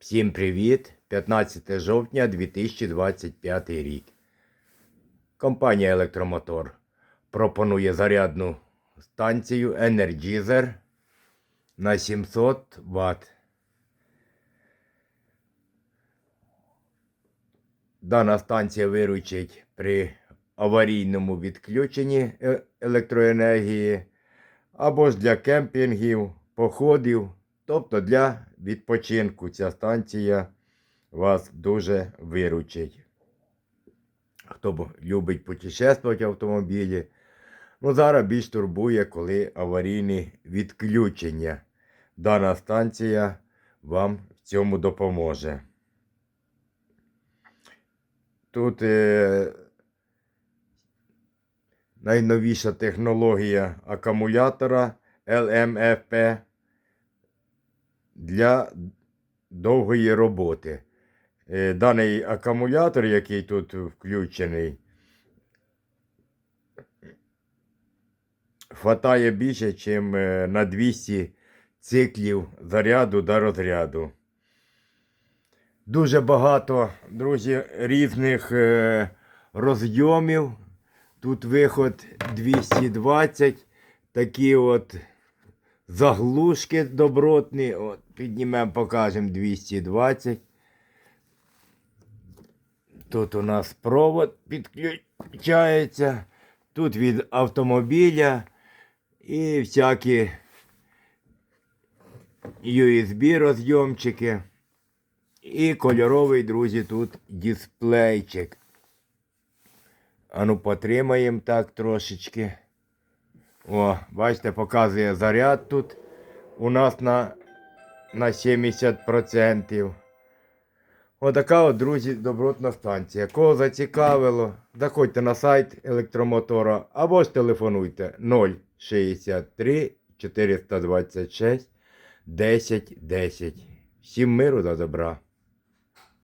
Всім привіт! 15 жовтня 2025 рік. Компанія Електромотор пропонує зарядну станцію Energizer на 700 Вт. Дана станція виручить при аварійному відключенні е- електроенергії або ж для кемпінгів, походів, тобто для відпочинку ця станція вас дуже виручить. Хто любить путешествувати в автомобілі, ну зараз більш турбує, коли аварійні відключення. Дана станція вам в цьому допоможе. Тут е, найновіша технологія акумулятора LMFP для довгої роботи. Е, Даний акумулятор, який тут включений, хватає більше, ніж на 200 циклів заряду до розряду. Дуже багато, друзі, різних е, розйомів. Тут виход 220, такі от заглушки добротні. От, піднімемо, покажемо 220. Тут у нас провод підключається. Тут від автомобіля і всякі USB розйомчики. І кольоровий, друзі, тут дисплейчик. Ану, потримаємо так трошечки. О, бачите, показує заряд тут у нас на, на 70%. Отака от, друзі, добротна станція. Кого зацікавило, заходьте на сайт електромотора або ж телефонуйте 063 426 10 10. Всім миру та добра.